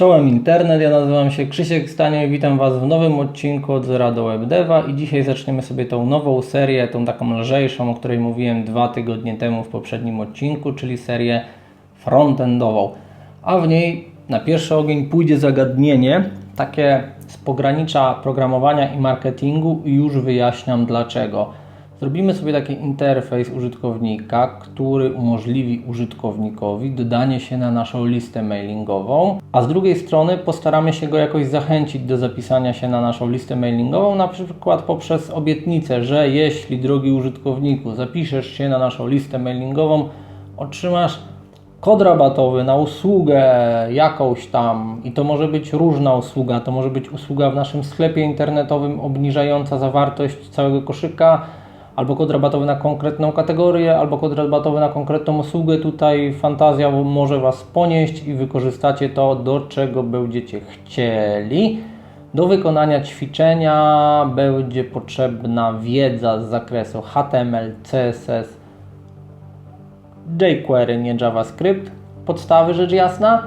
Czołem internet, ja nazywam się Krzysiek Stanie i witam Was w nowym odcinku od Zera do Webdeva i dzisiaj zaczniemy sobie tą nową serię, tą taką lżejszą, o której mówiłem dwa tygodnie temu w poprzednim odcinku, czyli serię frontendową. A w niej na pierwszy ogień pójdzie zagadnienie, takie z pogranicza programowania i marketingu i już wyjaśniam dlaczego. Zrobimy sobie taki interfejs użytkownika, który umożliwi użytkownikowi dodanie się na naszą listę mailingową, a z drugiej strony postaramy się go jakoś zachęcić do zapisania się na naszą listę mailingową, na przykład poprzez obietnicę, że jeśli drogi użytkowniku zapiszesz się na naszą listę mailingową, otrzymasz kod rabatowy na usługę jakąś tam i to może być różna usługa, to może być usługa w naszym sklepie internetowym obniżająca zawartość całego koszyka, albo kod rabatowy na konkretną kategorię, albo kod rabatowy na konkretną usługę. Tutaj fantazja może Was ponieść i wykorzystacie to, do czego będziecie chcieli. Do wykonania ćwiczenia będzie potrzebna wiedza z zakresu HTML, CSS, jQuery, nie JavaScript, podstawy rzecz jasna.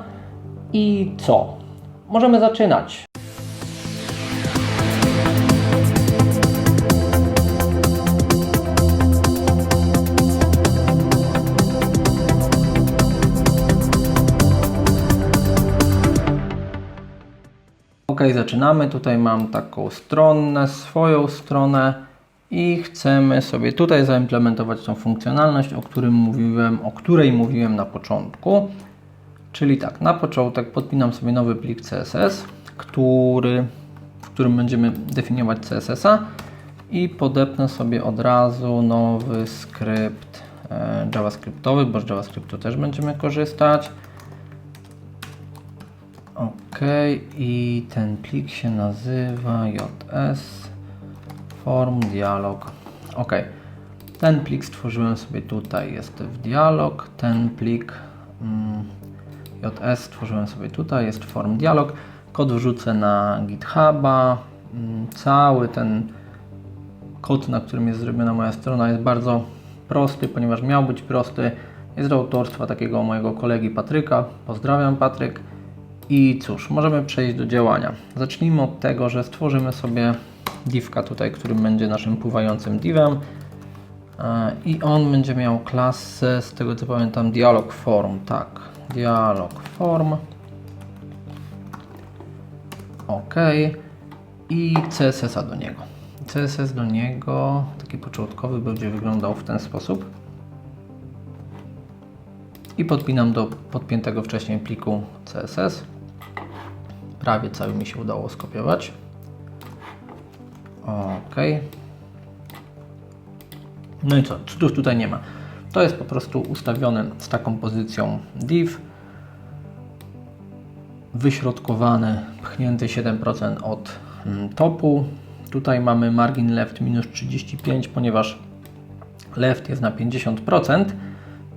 I co? Możemy zaczynać. Zaczynamy. Tutaj mam taką stronę, swoją stronę i chcemy sobie tutaj zaimplementować tą funkcjonalność, o, którym mówiłem, o której mówiłem na początku. Czyli tak, na początek podpinam sobie nowy plik CSS, który, w którym będziemy definiować CSS-a i podepnę sobie od razu nowy skrypt e, JavaScriptowy, bo z JavaScriptu też będziemy korzystać. Ok, i ten plik się nazywa JS Form Dialog. Ok, ten plik stworzyłem sobie tutaj, jest w dialog. Ten plik mm, JS stworzyłem sobie tutaj, jest Form Dialog. Kod wrzucę na GitHuba. Mm, cały ten kod, na którym jest zrobiona moja strona, jest bardzo prosty, ponieważ miał być prosty. Jest do autorstwa takiego mojego kolegi Patryka. Pozdrawiam, Patryk. I cóż, możemy przejść do działania. Zacznijmy od tego, że stworzymy sobie divka tutaj, którym będzie naszym pływającym divem. E, I on będzie miał klasę, z tego co pamiętam, dialog form. Tak, dialog form. OK. I CSS-a do niego. CSS do niego, taki początkowy, będzie wyglądał w ten sposób. I podpinam do podpiętego wcześniej pliku CSS. Prawie cały mi się udało skopiować. OK. No i co? Cudów tutaj nie ma. To jest po prostu ustawione z taką pozycją div. Wyśrodkowany, pchnięty 7% od mm, topu. Tutaj mamy margin left minus 35, ponieważ left jest na 50%,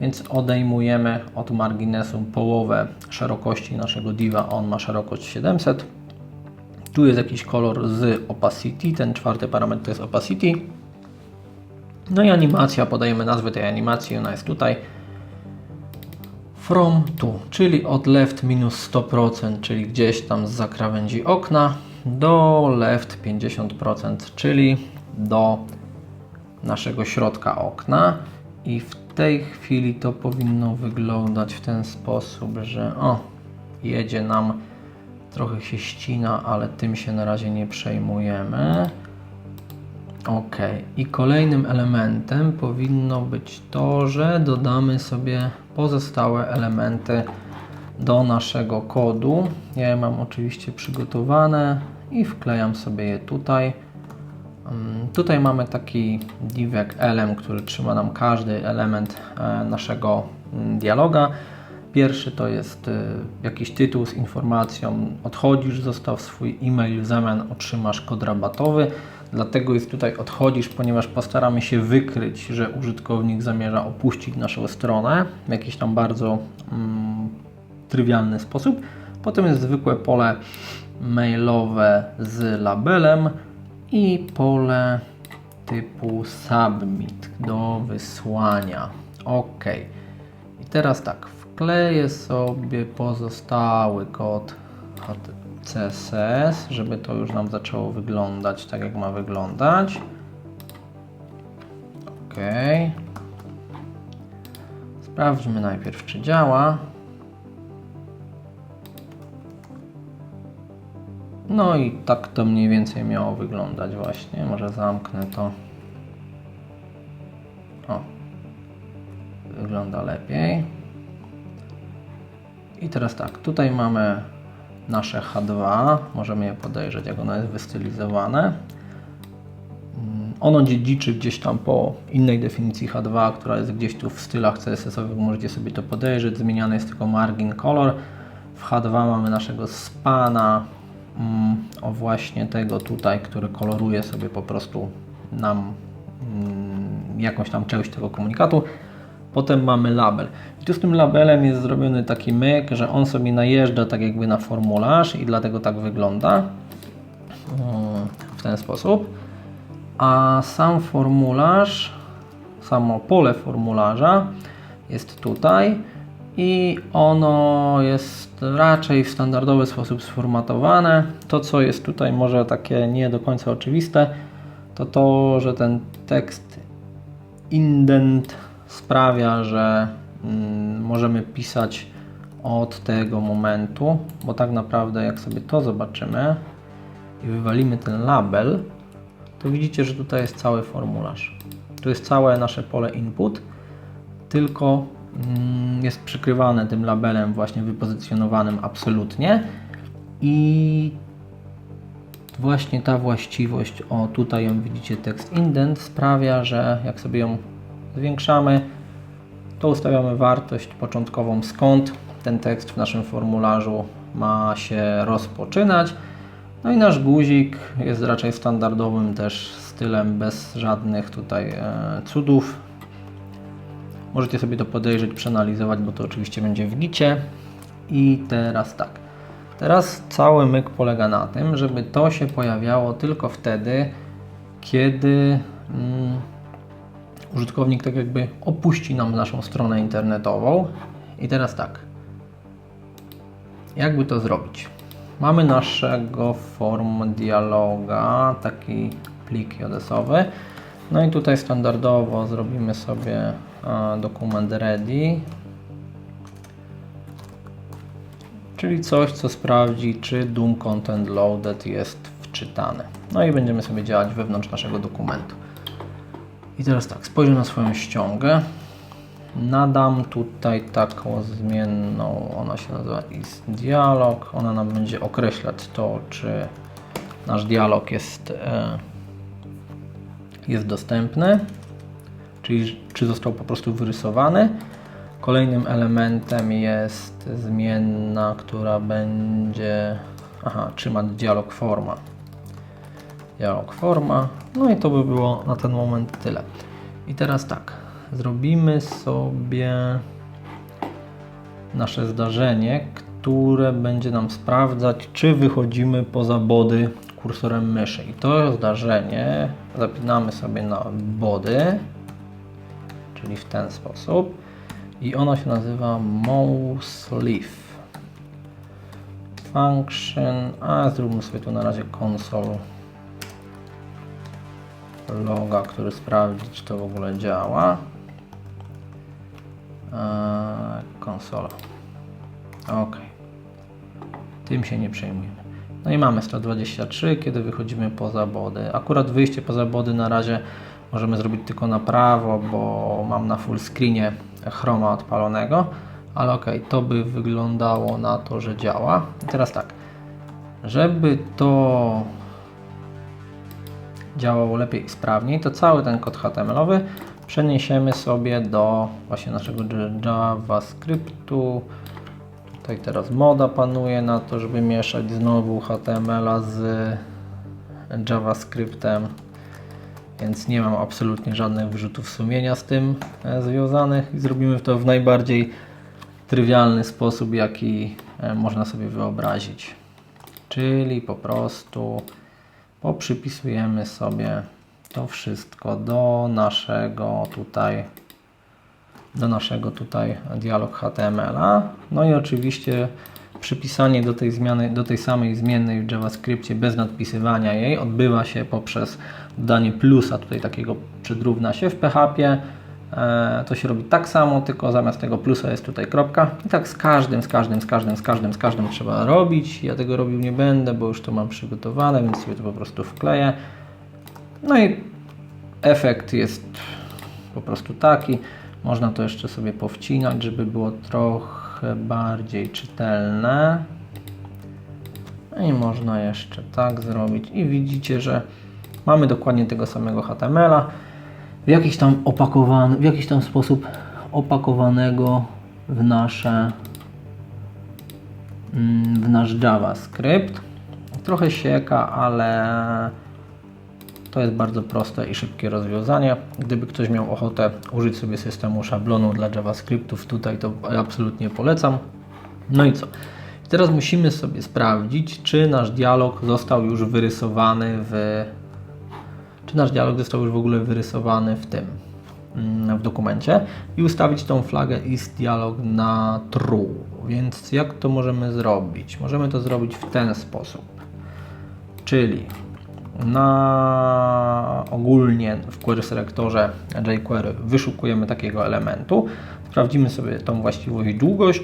więc odejmujemy od marginesu połowę szerokości naszego diva. On ma szerokość 700. Tu jest jakiś kolor z opacity, ten czwarty parametr to jest opacity. No i animacja, podajemy nazwę tej animacji, ona jest tutaj. From to, czyli od left minus 100%, czyli gdzieś tam z zakrawędzi okna, do left 50%, czyli do naszego środka okna. I w tej chwili to powinno wyglądać w ten sposób, że o, jedzie nam, trochę się ścina, ale tym się na razie nie przejmujemy. Ok, i kolejnym elementem powinno być to, że dodamy sobie pozostałe elementy do naszego kodu. Ja je mam oczywiście przygotowane i wklejam sobie je tutaj. Um, Tutaj mamy taki div jak elem, który trzyma nam każdy element e, naszego mm, dialoga. Pierwszy to jest e, jakiś tytuł z informacją odchodzisz, zostaw swój e-mail, w zamian otrzymasz kod rabatowy. Dlatego jest tutaj odchodzisz, ponieważ postaramy się wykryć, że użytkownik zamierza opuścić naszą stronę w jakiś tam bardzo mm, trywialny sposób. Potem jest zwykłe pole mailowe z labelem i pole typu submit do wysłania. OK. I teraz tak, wkleję sobie pozostały kod CSS, żeby to już nam zaczęło wyglądać tak, jak ma wyglądać. OK. Sprawdźmy najpierw, czy działa. No i tak to mniej więcej miało wyglądać właśnie. Może zamknę to. O. Wygląda lepiej. I teraz tak, tutaj mamy nasze H2. Możemy je podejrzeć, jak ono jest wystylizowane. Ono dziedziczy gdzieś tam po innej definicji H2, która jest gdzieś tu w stylach CSS-owych. Możecie sobie to podejrzeć. Zmieniany jest tylko margin color. W H2 mamy naszego spana, o właśnie tego tutaj, który koloruje sobie po prostu nam mm, jakąś tam część tego komunikatu. Potem mamy label. I tu z tym labelem jest zrobiony taki myk, że on sobie najeżdża tak jakby na formularz i dlatego tak wygląda mm, w ten sposób. A sam formularz, samo pole formularza jest tutaj i ono jest raczej w standardowy sposób sformatowane. To, co jest tutaj może takie nie do końca oczywiste, to to, że ten tekst indent sprawia, że mm, możemy pisać od tego momentu, bo tak naprawdę jak sobie to zobaczymy i wywalimy ten label, to widzicie, że tutaj jest cały formularz. Tu jest całe nasze pole input, tylko jest przykrywane tym labelem właśnie wypozycjonowanym absolutnie i właśnie ta właściwość, o tutaj ją widzicie, tekst indent sprawia, że jak sobie ją zwiększamy, to ustawiamy wartość początkową, skąd ten tekst w naszym formularzu ma się rozpoczynać. No i nasz guzik jest raczej standardowym też stylem, bez żadnych tutaj e, cudów. Możecie sobie to podejrzeć, przeanalizować, bo to oczywiście będzie w gicie. I teraz tak. Teraz cały myk polega na tym, żeby to się pojawiało tylko wtedy, kiedy mm, użytkownik tak jakby opuści nam naszą stronę internetową. I teraz tak. Jakby to zrobić? Mamy naszego form dialoga, taki plik JS-owy. No i tutaj standardowo zrobimy sobie dokument ready, czyli coś, co sprawdzi, czy DOM content loaded jest wczytany. No i będziemy sobie działać wewnątrz naszego dokumentu. I teraz tak, spojrzę na swoją ściągę. Nadam tutaj taką zmienną, ona się nazywa is dialog. Ona nam będzie określać to, czy nasz dialog jest, e, jest dostępny, czyli czy został po prostu wyrysowany. Kolejnym elementem jest zmienna, która będzie aha, trzymać dialog forma. Dialog forma. No i to by było na ten moment tyle. I teraz tak, zrobimy sobie nasze zdarzenie, które będzie nam sprawdzać, czy wychodzimy poza body kursorem myszy. I to zdarzenie zapinamy sobie na body, czyli w ten sposób. I ono się nazywa mouse leaf function, a zróbmy sobie tu na razie console loga, który sprawdzi, czy to w ogóle działa. Eee, konsola. Ok. Tym się nie przejmujemy. No i mamy 123, kiedy wychodzimy poza body. Akurat wyjście poza body na razie możemy zrobić tylko na prawo, bo mam na full screenie chroma odpalonego. Ale ok, to by wyglądało na to, że działa. I teraz tak, żeby to działało lepiej i sprawniej, to cały ten kod HTML-owy przeniesiemy sobie do właśnie naszego JavaScriptu. Tutaj teraz moda panuje na to, żeby mieszać znowu HTML-a z JavaScriptem, więc nie mam absolutnie żadnych wyrzutów sumienia z tym e, związanych i zrobimy to w najbardziej trywialny sposób, jaki e, można sobie wyobrazić. Czyli po prostu poprzypisujemy sobie to wszystko do naszego tutaj do naszego tutaj dialog HTML-a. No i oczywiście przypisanie do tej zmiany, do tej samej zmiennej w JavaScriptie bez nadpisywania jej odbywa się poprzez dodanie plusa, tutaj takiego przedrówna się w PHP. E, To się robi tak samo, tylko zamiast tego plusa jest tutaj kropka. I tak z każdym, z każdym, z każdym, z każdym, z każdym trzeba robić. Ja tego robił nie będę, bo już to mam przygotowane, więc sobie to po prostu wkleję. No i efekt jest po prostu taki. Można to jeszcze sobie powcinać, żeby było trochę bardziej czytelne. No i można jeszcze tak zrobić. I widzicie, że mamy dokładnie tego samego HTML-a w jakiś tam opakowany, w jakiś tam sposób opakowanego w nasze mm, w nasz JavaScript. Trochę sieka, ale to jest bardzo proste i szybkie rozwiązanie. Gdyby ktoś miał ochotę użyć sobie systemu szablonu dla JavaScriptów, tutaj to absolutnie polecam. No i co? Teraz musimy sobie sprawdzić, czy nasz dialog został już wyrysowany w czy nasz dialog został już w ogóle wyrysowany w tym, mm, w dokumencie i ustawić tą flagę ist dialog na true. Więc jak to możemy zrobić? Możemy to zrobić w ten sposób. Czyli na ogólnie w query selektorze jQuery wyszukujemy takiego elementu, sprawdzimy sobie tą właściwość długość,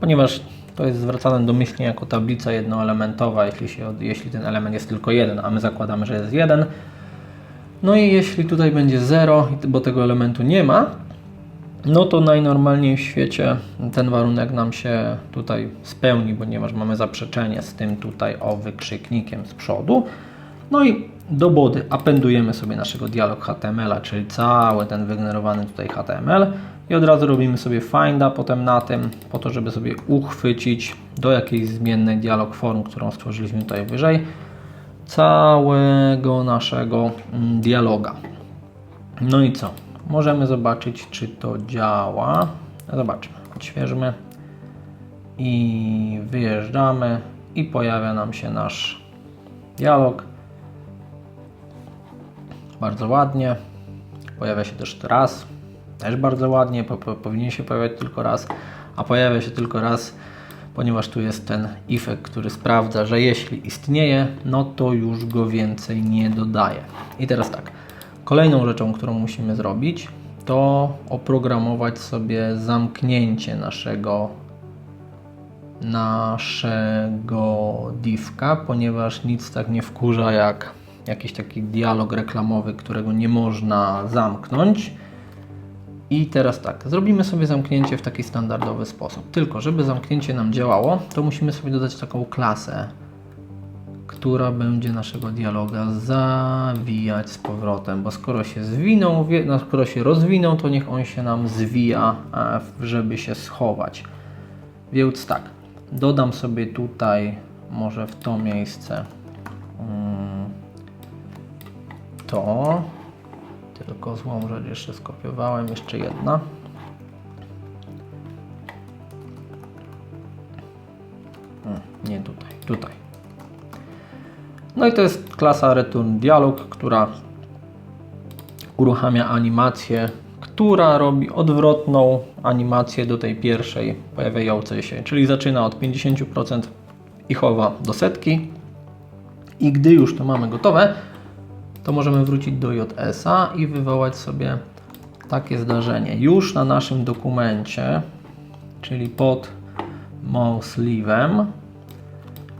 ponieważ to jest zwracane domyślnie jako tablica jednoelementowa, jeśli, się, jeśli ten element jest tylko jeden, a my zakładamy, że jest jeden. No i jeśli tutaj będzie 0, bo tego elementu nie ma, no to najnormalniej w świecie ten warunek nam się tutaj spełni, ponieważ mamy zaprzeczenie z tym tutaj o wykrzyknikiem z przodu. No i do body appendujemy sobie naszego dialog HTML, czyli cały ten wygenerowany tutaj HTML i od razu robimy sobie finda potem na tym, po to, żeby sobie uchwycić do jakiejś zmiennej dialog form, którą stworzyliśmy tutaj wyżej, całego naszego mm, dialoga. No i co? Możemy zobaczyć, czy to działa. Zobaczmy. Odświeżmy i wyjeżdżamy i pojawia nam się nasz dialog. Bardzo ładnie. Pojawia się też raz. Też bardzo ładnie. Po, po, powinien się pojawiać tylko raz, a pojawia się tylko raz, ponieważ tu jest ten efekt, który sprawdza, że jeśli istnieje, no to już go więcej nie dodaje. I teraz tak. Kolejną rzeczą, którą musimy zrobić, to oprogramować sobie zamknięcie naszego naszego divka, ponieważ nic tak nie wkurza jak jakiś taki dialog reklamowy, którego nie można zamknąć. I teraz tak, zrobimy sobie zamknięcie w taki standardowy sposób. Tylko, żeby zamknięcie nam działało, to musimy sobie dodać taką klasę, która będzie naszego dialoga zawijać z powrotem, bo skoro się zwinął, no, skoro się rozwinął, to niech on się nam zwija, e, żeby się schować. Więc tak, dodam sobie tutaj, może w to miejsce, mm, to, tylko złą rzecz jeszcze skopiowałem, jeszcze jedna. Hmm, nie tutaj, tutaj. No i to jest klasa Return Dialog, która uruchamia animację, która robi odwrotną animację do tej pierwszej pojawiającej się, czyli zaczyna od 50% i chowa do setki. I gdy już to mamy gotowe, to możemy wrócić do JS-a i wywołać sobie takie zdarzenie. Już na naszym dokumencie, czyli pod mouse leave'em,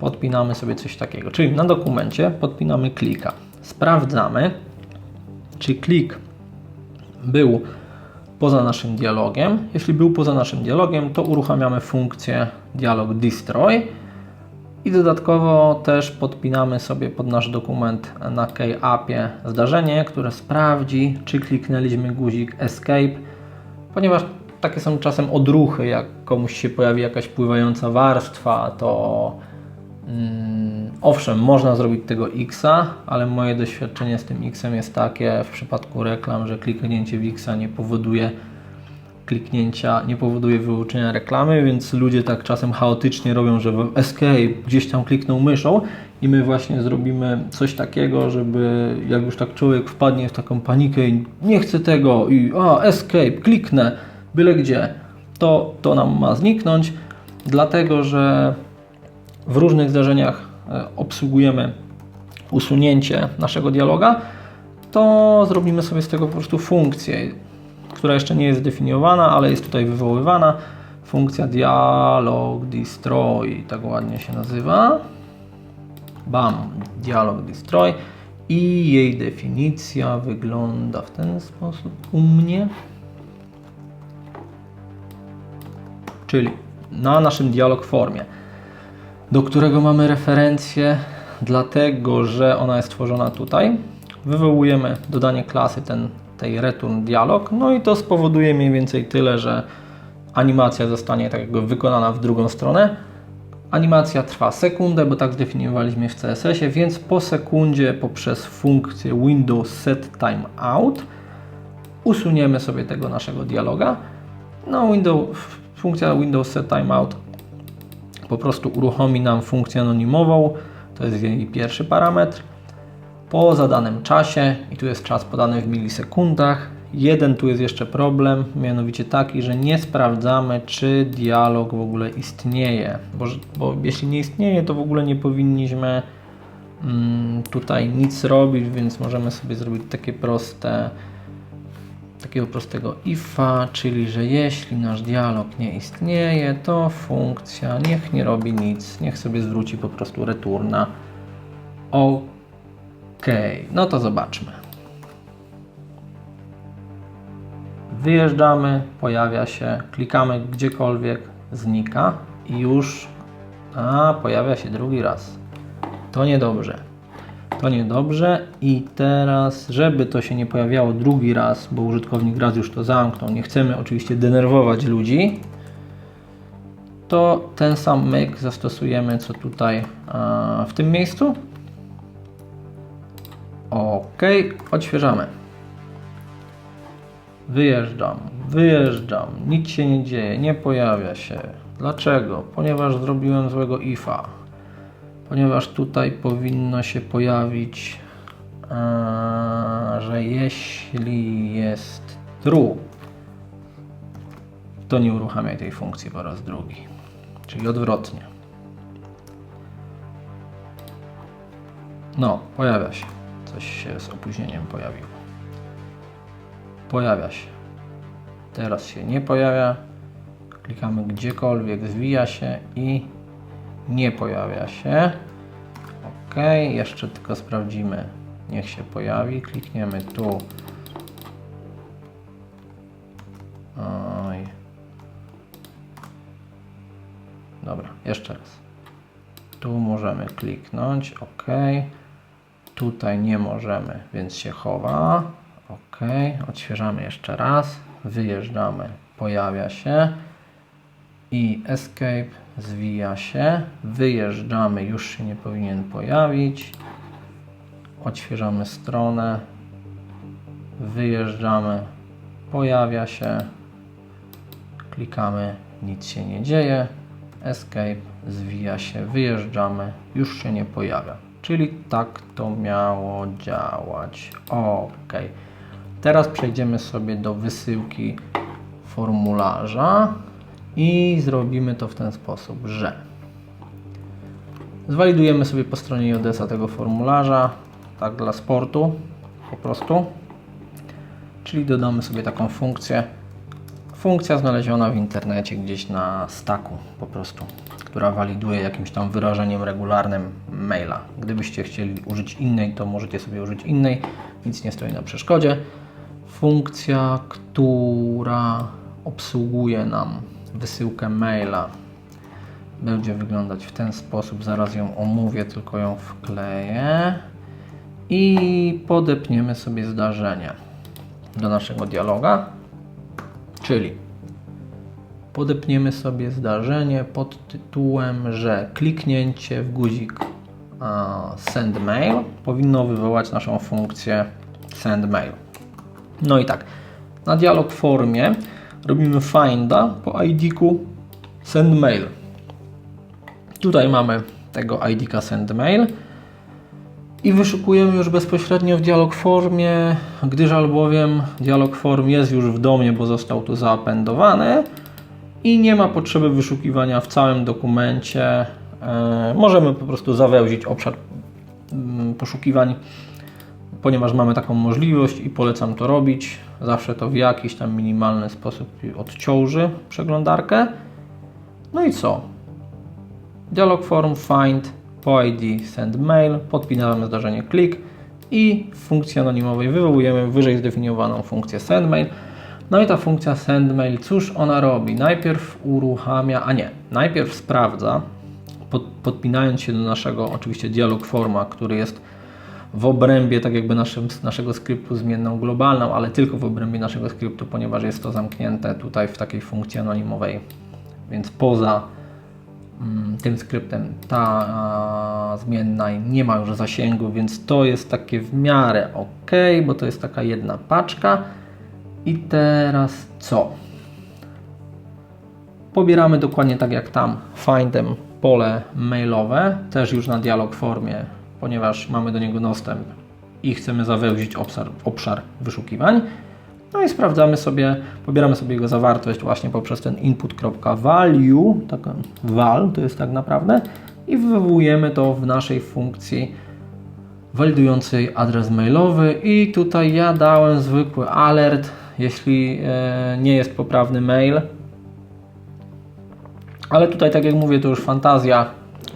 podpinamy sobie coś takiego. Czyli na dokumencie podpinamy klika. Sprawdzamy, czy klik był poza naszym dialogiem. Jeśli był poza naszym dialogiem, to uruchamiamy funkcję dialog destroy i dodatkowo też podpinamy sobie pod nasz dokument na key-appie zdarzenie, które sprawdzi, czy kliknęliśmy guzik escape, ponieważ takie są czasem odruchy, jak komuś się pojawi jakaś pływająca warstwa, to Mm, Owszem, można zrobić tego X-a, ale moje doświadczenie z tym X-em jest takie w przypadku reklam, że kliknięcie w X-a nie powoduje kliknięcia, nie powoduje wyłączenia reklamy, więc ludzie tak czasem chaotycznie robią, że escape gdzieś tam klikną myszą i my właśnie zrobimy coś takiego, żeby jak już tak człowiek wpadnie w taką panikę i nie chce tego i a escape, kliknę byle gdzie, to to nam ma zniknąć. dlatego że w różnych zdarzeniach e, obsługujemy usunięcie naszego dialoga, to zrobimy sobie z tego po prostu funkcję, która jeszcze nie jest zdefiniowana, ale jest tutaj wywoływana. Funkcja dialog destroy, tak ładnie się nazywa. Bam, dialog destroy i jej definicja wygląda w ten sposób u mnie. Czyli na naszym dialog formie, do którego mamy referencję, dlatego że ona jest tworzona tutaj. Wywołujemy dodanie klasy ten, tej return dialog, no i to spowoduje mniej więcej tyle, że animacja zostanie tak jakby wykonana w drugą stronę. Animacja trwa sekundę, bo tak zdefiniowaliśmy w CSS-ie, więc po sekundzie poprzez funkcję Windows Set Time Out usuniemy sobie tego naszego dialoga. No, Windows, funkcja Windows Set Time Out po prostu uruchomi nam funkcję anonimową, to jest jej pierwszy parametr. Po zadanym czasie, i tu jest czas podany w milisekundach, jeden tu jest jeszcze problem, mianowicie taki, że nie sprawdzamy, czy dialog w ogóle istnieje, bo, bo jeśli nie istnieje, to w ogóle nie powinniśmy mm, tutaj nic robić, więc możemy sobie zrobić takie proste takiego prostego ifa, czyli że jeśli nasz dialog nie istnieje, to funkcja niech nie robi nic, niech sobie zwróci po prostu returna. OK, no to zobaczmy. Wyjeżdżamy, pojawia się, klikamy gdziekolwiek, znika i już a, pojawia się drugi raz. To niedobrze. To niedobrze i teraz, żeby to się nie pojawiało drugi raz, bo użytkownik raz już to zamknął, nie chcemy oczywiście denerwować ludzi, to ten sam myk zastosujemy co tutaj w tym miejscu. OK, odświeżamy. Wyjeżdżam, wyjeżdżam, nic się nie dzieje, nie pojawia się. Dlaczego? Ponieważ zrobiłem złego ifa. Ponieważ tutaj powinno się pojawić, a, że jeśli jest true, to nie uruchamiaj tej funkcji po raz drugi. Czyli odwrotnie. No, pojawia się. Coś się z opóźnieniem pojawiło. Pojawia się. Teraz się nie pojawia. Klikamy gdziekolwiek, zwija się i nie pojawia się. OK, jeszcze tylko sprawdzimy. Niech się pojawi. Klikniemy tu. Oj. Dobra, jeszcze raz. Tu możemy kliknąć. OK. Tutaj nie możemy, więc się chowa. OK, odświeżamy jeszcze raz, wyjeżdżamy, pojawia się. I escape zwija się, wyjeżdżamy, już się nie powinien pojawić, odświeżamy stronę, wyjeżdżamy, pojawia się, klikamy, nic się nie dzieje, escape zwija się, wyjeżdżamy, już się nie pojawia. Czyli tak to miało działać. OK. Teraz przejdziemy sobie do wysyłki formularza i zrobimy to w ten sposób, że zwalidujemy sobie po stronie JS-a tego formularza, tak dla sportu po prostu, czyli dodamy sobie taką funkcję, funkcja znaleziona w internecie gdzieś na staku po prostu, która waliduje jakimś tam wyrażeniem regularnym maila. Gdybyście chcieli użyć innej, to możecie sobie użyć innej, nic nie stoi na przeszkodzie funkcja, która obsługuje nam wysyłkę maila będzie wyglądać w ten sposób. Zaraz ją omówię, tylko ją wkleję i podepniemy sobie zdarzenie do naszego dialoga, czyli podepniemy sobie zdarzenie pod tytułem, że kliknięcie w guzik send mail powinno wywołać naszą funkcję send mail. No i tak, na dialog formie robimy finda po ID-ku sendmail. Tutaj mamy tego ID-ka sendmail i wyszukujemy już bezpośrednio w dialog formie, gdyż albowiem dialog form jest już w domie, bo został tu zaapendowany i nie ma potrzeby wyszukiwania w całym dokumencie. E, możemy po prostu zawełzić obszar mm, poszukiwań, ponieważ mamy taką możliwość i polecam to robić. Zawsze to w jakiś tam minimalny sposób odciąży przeglądarkę. No i co? Dialog form find po ID send mail, podpinamy zdarzenie click i w funkcji anonimowej wywołujemy wyżej zdefiniowaną funkcję send mail. No i ta funkcja send mail, cóż ona robi? Najpierw uruchamia, a nie, najpierw sprawdza, pod, podpinając się do naszego oczywiście dialog forma, który jest w obrębie tak jakby naszym, naszego skryptu zmienną globalną, ale tylko w obrębie naszego skryptu, ponieważ jest to zamknięte tutaj w takiej funkcji anonimowej, więc poza tym skryptem ta zmienna nie ma już zasięgu, więc to jest takie w miarę ok, bo to jest taka jedna paczka. I teraz co? Pobieramy dokładnie tak jak tam findem pole mailowe, też już na dialog formie, ponieważ mamy do niego dostęp i chcemy zawęzić obszar, obszar wyszukiwań. No i sprawdzamy sobie, pobieramy sobie jego zawartość właśnie poprzez ten input.value, taka val to jest tak naprawdę i wywołujemy to w naszej funkcji walidującej adres mailowy i tutaj ja dałem zwykły alert, jeśli e, nie jest poprawny mail. Ale tutaj, tak jak mówię, to już fantazja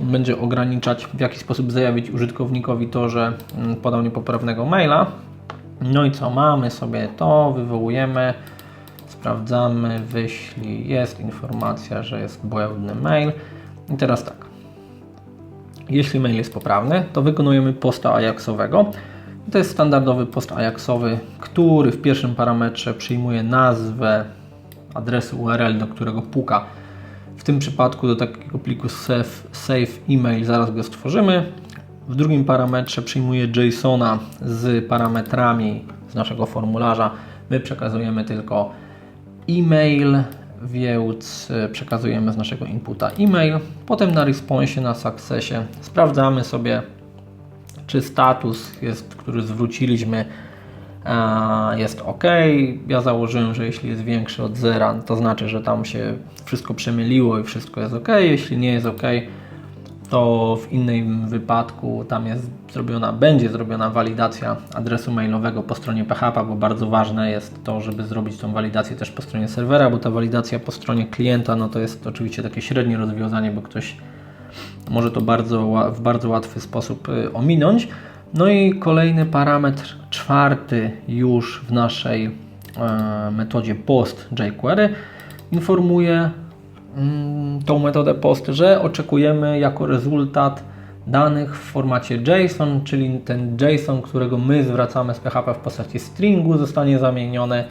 będzie ograniczać, w jaki sposób zajawić użytkownikowi to, że mm, podał niepoprawnego maila. No i co? Mamy sobie to, wywołujemy, sprawdzamy, wyślij, jest informacja, że jest błędny mail. I teraz tak. Jeśli mail jest poprawny, to wykonujemy posta Ajaxowego. To jest standardowy post Ajaxowy, który w pierwszym parametrze przyjmuje nazwę adresu URL, do którego puka. W tym przypadku do takiego pliku save, save email zaraz go stworzymy. W drugim parametrze przyjmuje JSONa z parametrami z naszego formularza. My przekazujemy tylko e-mail, więc przekazujemy z naszego inputa e-mail. Potem na responsie, na successie sprawdzamy sobie czy status, jest, który zwróciliśmy, jest ok. Ja założyłem, że jeśli jest większy od zera, to znaczy, że tam się wszystko przemyliło i wszystko jest ok. Jeśli nie jest ok, to w innym wypadku tam jest zrobiona, będzie zrobiona walidacja adresu mailowego po stronie PHP, bo bardzo ważne jest to, żeby zrobić tą walidację też po stronie serwera, bo ta walidacja po stronie klienta, no to jest oczywiście takie średnie rozwiązanie, bo ktoś może to bardzo, w bardzo łatwy sposób y, ominąć. No i kolejny parametr, czwarty już w naszej e, metodzie post jQuery informuje tą metodę post, że oczekujemy jako rezultat danych w formacie JSON, czyli ten JSON, którego my zwracamy z PHP w postaci stringu, zostanie zamieniony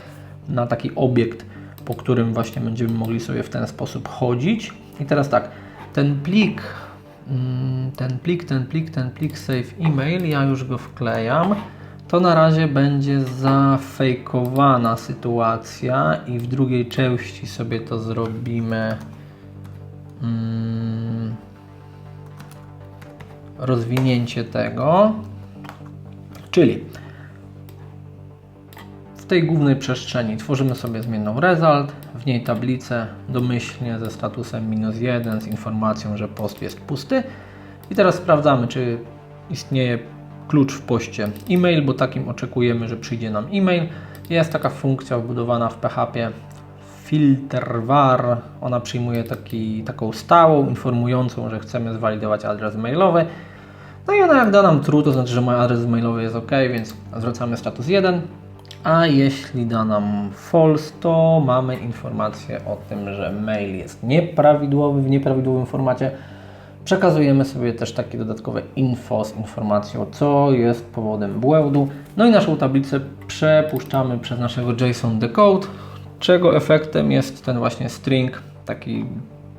na taki obiekt, po którym właśnie będziemy mogli sobie w ten sposób chodzić. I teraz tak, ten plik Mm, ten plik, ten plik, ten plik save email, ja już go wklejam. To na razie będzie zafejkowana sytuacja i w drugiej części sobie to zrobimy hmm, rozwinięcie tego. Czyli w tej głównej przestrzeni tworzymy sobie zmienną result, w niej tablicę domyślnie ze statusem minus 1 z informacją, że post jest pusty. I teraz sprawdzamy, czy istnieje klucz w poście e-mail, bo takim oczekujemy, że przyjdzie nam e-mail. Jest taka funkcja wbudowana w PHP filter var. Ona przyjmuje taki, taką stałą, informującą, że chcemy zwalidować adres mailowy. No i ona jak da nam true, to znaczy, że mój adres mailowy jest OK, więc zwracamy status 1 a jeśli da nam false, to mamy informację o tym, że mail jest nieprawidłowy, w nieprawidłowym formacie. Przekazujemy sobie też takie dodatkowe info z informacją, co jest powodem błędu. No i naszą tablicę przepuszczamy przez naszego JSON decode, czego efektem jest ten właśnie string, taki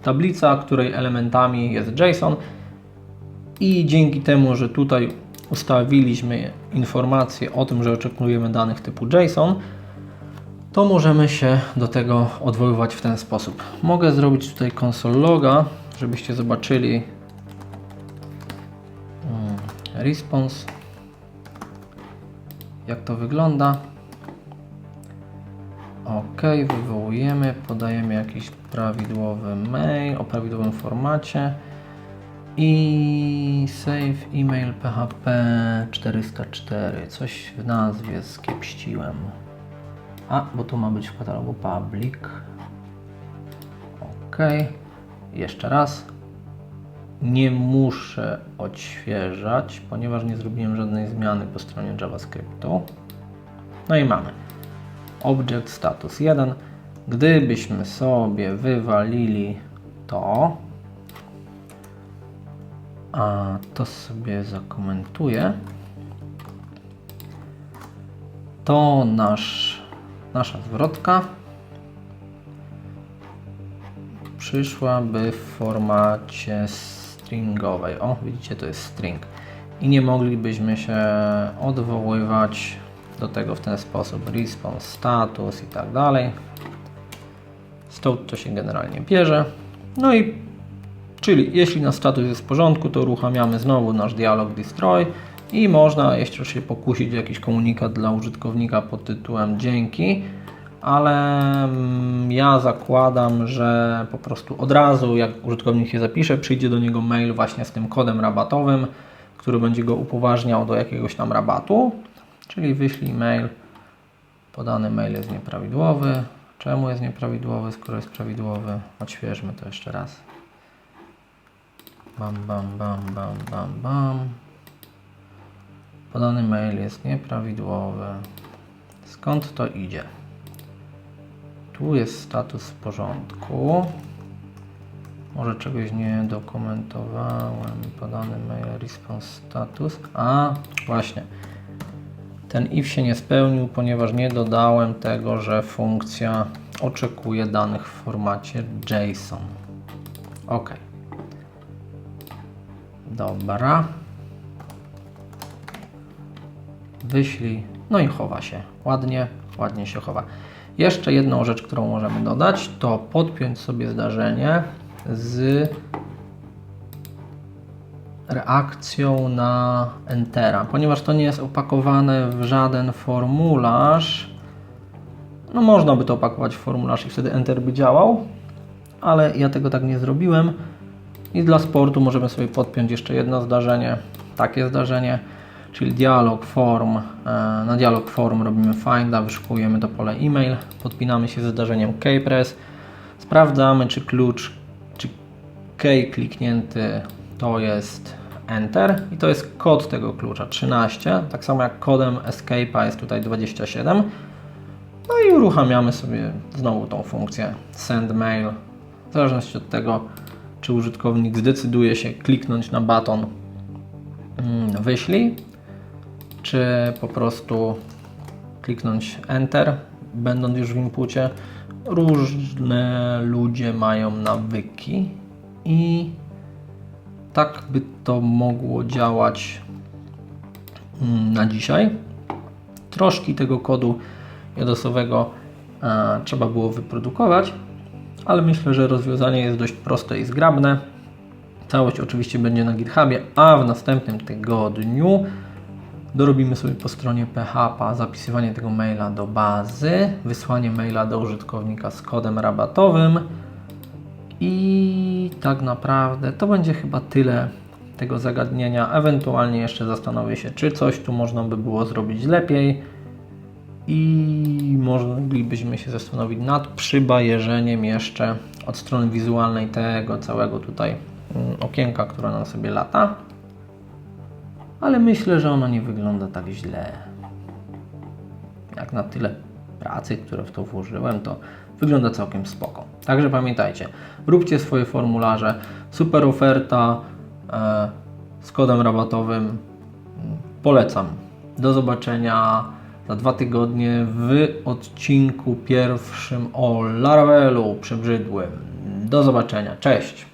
tablica, której elementami jest JSON. I dzięki temu, że tutaj ustawiliśmy informację o tym, że oczekujemy danych typu JSON, to możemy się do tego odwoływać w ten sposób. Mogę zrobić tutaj console loga, żebyście zobaczyli hmm, response, jak to wygląda. Ok, wywołujemy, podajemy jakiś prawidłowy mail o prawidłowym formacie i save email PHP 404. Coś w nazwie skiepściłem. A, bo tu ma być w katalogu public. OK. Jeszcze raz. Nie muszę odświeżać, ponieważ nie zrobiłem żadnej zmiany po stronie JavaScriptu. No i mamy. Object status 1. Gdybyśmy sobie wywalili to, a to sobie zakomentuję, to nasz, nasza zwrotka przyszłaby w formacie stringowej. O, widzicie, to jest string. I nie moglibyśmy się odwoływać do tego w ten sposób. Response status i tak dalej. Stąd to się generalnie bierze. No i czyli jeśli nasz status jest w porządku, to uruchamiamy znowu nasz dialog destroy i można jeszcze się pokusić jakiś komunikat dla użytkownika pod tytułem dzięki ale mm, ja zakładam, że po prostu od razu, jak użytkownik się zapisze, przyjdzie do niego mail właśnie z tym kodem rabatowym, który będzie go upoważniał do jakiegoś tam rabatu. Czyli wyślij mail, podany mail jest nieprawidłowy. Czemu jest nieprawidłowy, skoro jest prawidłowy? Odświeżmy to jeszcze raz. Bam, bam, bam, bam, bam, bam. Podany mail jest nieprawidłowy. Skąd to idzie? Tu jest status w porządku. Może czegoś nie dokumentowałem. Podany mail response status. A, właśnie. Ten if się nie spełnił, ponieważ nie dodałem tego, że funkcja oczekuje danych w formacie JSON. OK. Dobra. Wyślij. No i chowa się. Ładnie, ładnie się chowa. Jeszcze jedną rzecz, którą możemy dodać, to podpiąć sobie zdarzenie z reakcją na Entera. Ponieważ to nie jest opakowane w żaden formularz, no można by to opakować w formularz i wtedy Enter by działał, ale ja tego tak nie zrobiłem. I dla sportu możemy sobie podpiąć jeszcze jedno zdarzenie, takie zdarzenie, czyli dialog form. E, na dialog form robimy finda, wyszukujemy to pole e-mail, podpinamy się ze zdarzeniem kpress, sprawdzamy czy klucz, czy key kliknięty to jest enter i to jest kod tego klucza 13, tak samo jak kodem escape'a jest tutaj 27. No i uruchamiamy sobie znowu tą funkcję send mail, w zależności od tego, czy użytkownik zdecyduje się kliknąć na baton mm, wyślij, czy po prostu kliknąć Enter, będąc już w inpucie. Różne ludzie mają nawyki i tak by to mogło działać mm, na dzisiaj. Troszki tego kodu jadosowego e, trzeba było wyprodukować, ale myślę, że rozwiązanie jest dość proste i zgrabne. Całość oczywiście będzie na GitHubie, a w następnym tygodniu dorobimy sobie po stronie PHP zapisywanie tego maila do bazy, wysłanie maila do użytkownika z kodem rabatowym i tak naprawdę to będzie chyba tyle tego zagadnienia. Ewentualnie jeszcze zastanowię się, czy coś tu można by było zrobić lepiej i moglibyśmy się zastanowić nad przybajerzeniem jeszcze od strony wizualnej tego całego tutaj mm, okienka, które nam sobie lata ale myślę, że ono nie wygląda tak źle. Jak na tyle pracy, które w to włożyłem, to wygląda całkiem spoko. Także pamiętajcie, róbcie swoje formularze. Super oferta e, z kodem rabatowym. Polecam. Do zobaczenia za dwa tygodnie w odcinku pierwszym o Laravelu przebrzydłym. Do zobaczenia. Cześć!